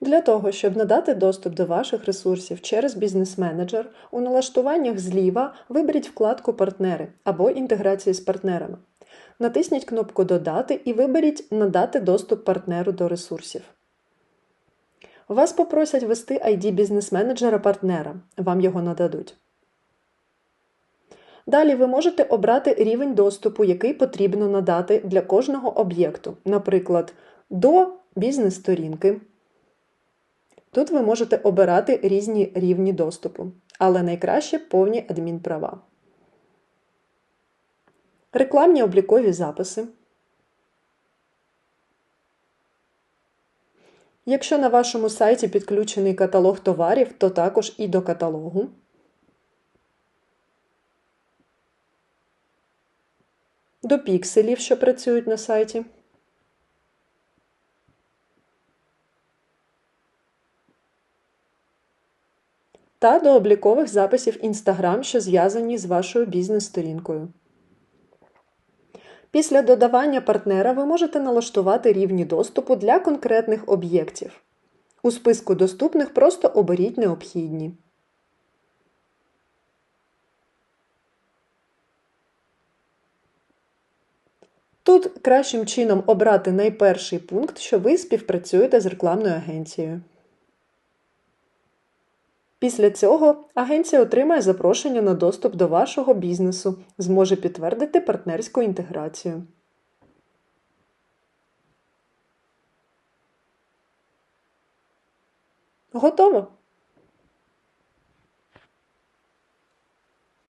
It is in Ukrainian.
Для того, щоб надати доступ до ваших ресурсів через бізнес-менеджер, у налаштуваннях зліва виберіть вкладку Партнери або інтеграції з партнерами. Натисніть кнопку Додати і виберіть Надати доступ партнеру до ресурсів. Вас попросять ввести ID бізнес-менеджера партнера, вам його нададуть. Далі ви можете обрати рівень доступу, який потрібно надати для кожного об'єкту, наприклад, до бізнес-сторінки. Тут ви можете обирати різні рівні доступу, але найкраще повні адмінправа. Рекламні облікові записи. Якщо на вашому сайті підключений каталог товарів, то також і до каталогу. До пікселів, що працюють на сайті. Та до облікових записів Instagram, що зв'язані з вашою бізнес-сторінкою. Після додавання партнера ви можете налаштувати рівні доступу для конкретних об'єктів. У списку доступних просто оберіть необхідні. Тут кращим чином обрати найперший пункт, що ви співпрацюєте з рекламною агенцією. Після цього агенція отримає запрошення на доступ до вашого бізнесу, зможе підтвердити партнерську інтеграцію. Готово!